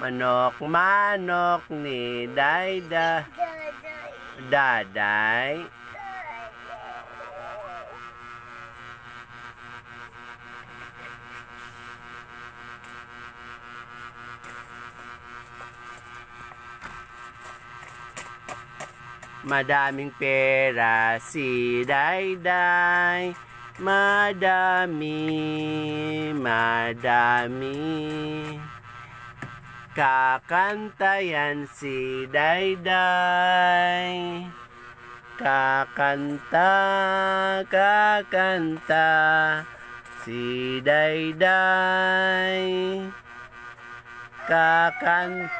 Manok, manok ni Dayda. Daday. Madaming pera si Dayday. Madami, madami. Kakanta yan si Dayday. Kakanta, kakanta si Dayday. Kakan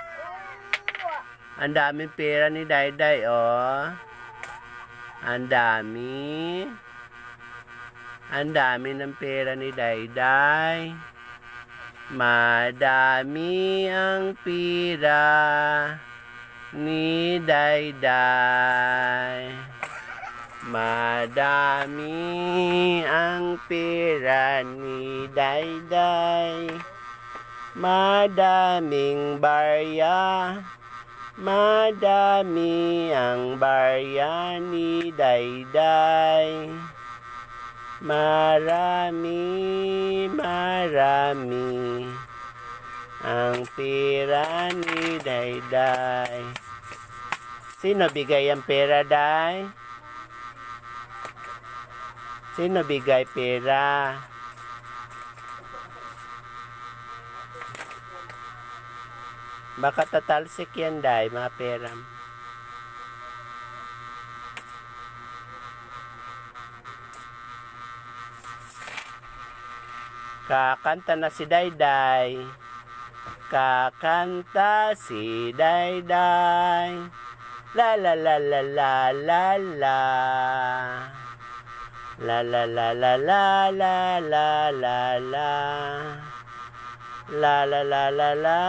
Ang daming pera ni Dayday, oh. Ang dami. Ang dami ng pera ni Dayday. Madami ang pira ni Dayday. Madami ang pira ni Dayday. Madaming barya. Madami ang barya ni Dayday. Marami, marami ang pera ni Dayday. Sino bigay ang pera, Day? Sino bigay pera? Baka tatalsik yan, Day, mga pera. Kakanta na si Dayday. Kakanta si Dayday. La la la la la la la. La la la la la la la la la. La la la la la.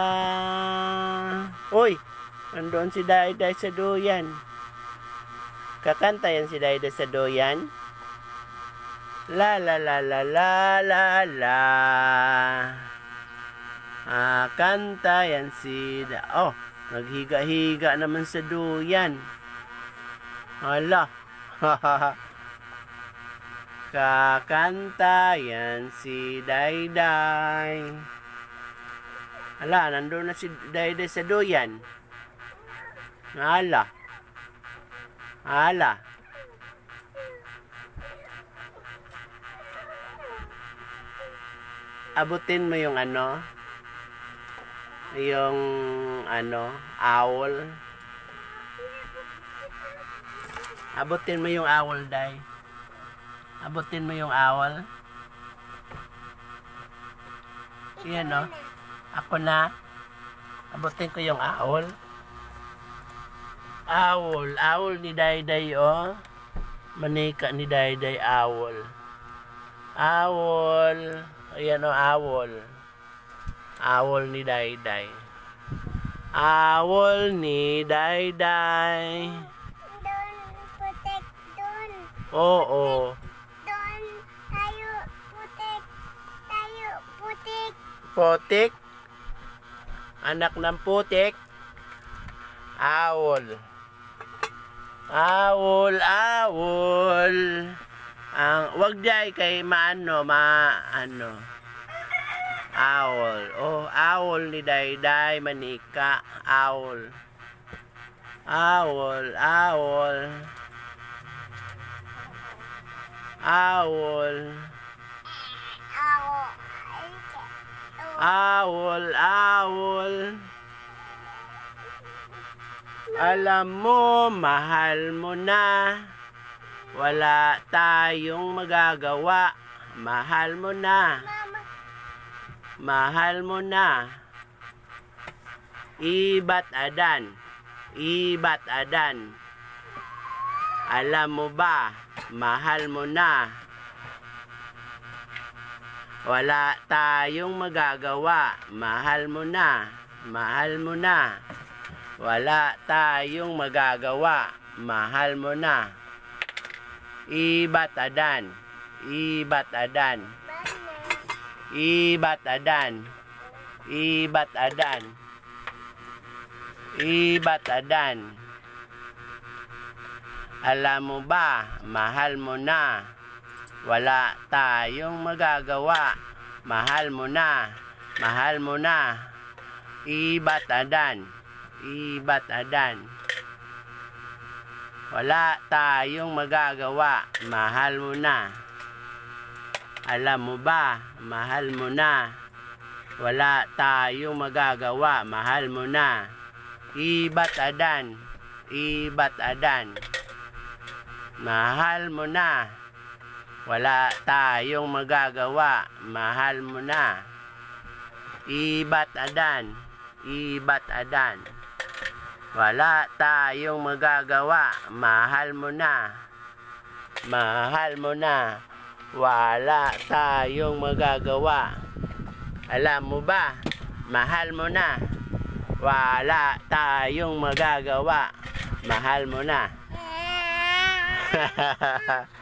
Uy, nandoon si Dayday sa duyan. Kakanta yan si Dayday sa duyan. La la la la la la la. Ah, kanta yan si da. Oh, naghiga-higa naman sa duyan. Hala. Kakanta yan si Dayday. Hala, nandun na si Dayday sa duyan. Hala. Hala. Abutin mo yung ano, yung ano, owl. Abutin mo yung owl, Day. Abutin mo yung owl. Yan, no? Ako na. Abutin ko yung owl. Owl. Owl ni Dayday, oh. Manika ni Dayday, owl. Owl. Ayan o, awol. Awol ni Dayday. Awol ni Dayday. Don't protect, don't. Oo. Oh, oh. Don't, tayo protect, tayo protect. Putik? Anak ng putik? Awol. Awol, awol. Awol. Ang wag jay kay maano, ma ano. Owl. Oh, owl ni Dayday manika. Owl. Owl, owl. Owl. Owl, owl. Alam mo, mahal mo na. Wala tayong magagawa. Mahal mo na. Mahal mo na. Ibat adan. Ibat adan. Alam mo ba, mahal mo na. Wala tayong magagawa. Mahal mo na. Mahal mo na. Wala tayong magagawa. Mahal mo na. Ibatadan. Ibatadan. Ibatadan. Ibatadan. Ibatadan. Alam mo ba, mahal mo na. Wala tayong magagawa. Mahal mo na. Mahal mo na. Ibatadan. Ibatadan. Wala tayong magagawa. Mahal mo na. Alam mo ba, mahal mo na. Wala tayong magagawa. Mahal mo na. Ibat adan. Ibat adan. Mahal mo na. Wala tayong magagawa. Mahal mo na. Ibat adan. Ibat adan. Wala tayong magagawa. Mahal mo na. Mahal mo na. Wala tayong magagawa. Alam mo ba? Mahal mo na. Wala tayong magagawa. Mahal mo na.